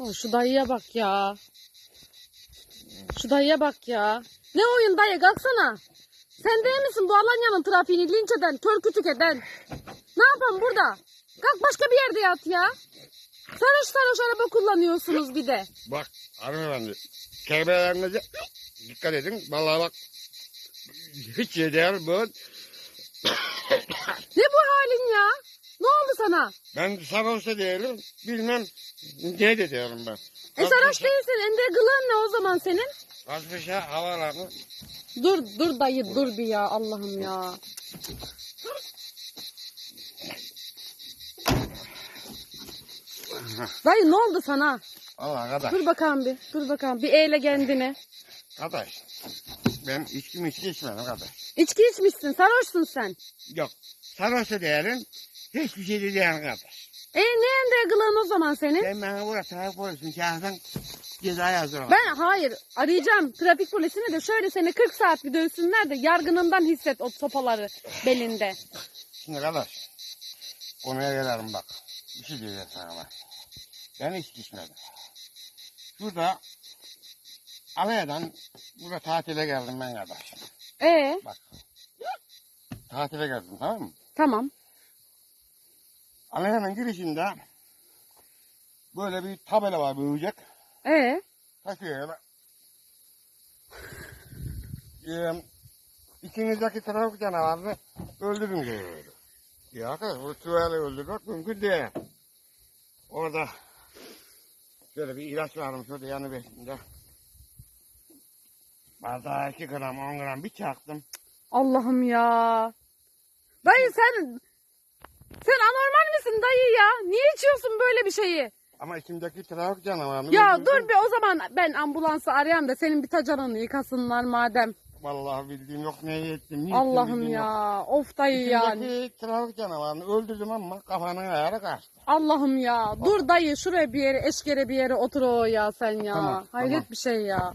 Oh, şu dayıya bak ya. Şu dayıya bak ya. Ne oyun dayı kalksana. Sen değil misin bu Alanya'nın trafiğini linç eden, kör kütük eden? Ne yapalım burada? Kalk başka bir yerde yat ya. Sarhoş sarhoş araba kullanıyorsunuz bir de. Bak hanımefendi. Kelimelerinize dikkat edin. Vallahi bak hiç yeter bu. Ne bu halin ya? Ne oldu sana? Ben sarhoş da değilim. Bilmem ne de diyorum ben. E sarhoş değilsin. Ende gılığın ne o zaman senin? Azmışa havalarını. Dur dur dayı dur bir ya Allah'ım ya. Dayı ne oldu sana? Allah kadar. Dur bakalım bir. Dur bakalım. Bir eyle kendini. Kardeş. Ben içkim içki içmedim kardeş. İçki içmişsin. Sarhoşsun sen. Yok. Sarhoş da değilim. Hiçbir şey de değilim kardeş. E ne ende gılığın o zaman senin? Sen bana buraya trafik polisini çağırsan ceza yazdırma. Ben hayır arayacağım trafik polisini de şöyle seni 40 saat bir dövsünler de yargınından hisset o sopaları belinde. Şimdi kardeş. Konuya gelelim bak. Bir şey diyeceğim sana bak. Ben içki içmedim. Şurada Alanya'dan burada tatile geldim ben kardeş. E Bak. Tatile geldim tamam mı? tamam. Alanya'nın girişinde böyle bir tabela var büyüyecek. E Taşıyor öyle. Ee, içinizdeki trafik canavarını öldürün diyor. Ya arkadaş bu tüveyle öldürmek mümkün değil. Orada şöyle bir ilaç varmış orada yanı besinde. Bardağa 2 gram 10 gram bir çaktım. Allah'ım ya. Dayı sen sen anormal dayı ya? Niye içiyorsun böyle bir şeyi? Ama içimdeki trafik canavarını Ya öldürdüm. dur bir o zaman ben ambulansı arayayım da senin bir tacanını yıkasınlar madem. Vallahi bildiğim yok neyi ettim. Allah'ım bildiğim yok. ya. Of dayı ya. İçimdeki trafik canavarını öldürdüm ama kafanın ayarı kaçtı. Allah'ım ya. Dur dayı şuraya bir yere eşkere bir yere otur o ya sen ya. Tamam, Hayret tamam. bir şey ya.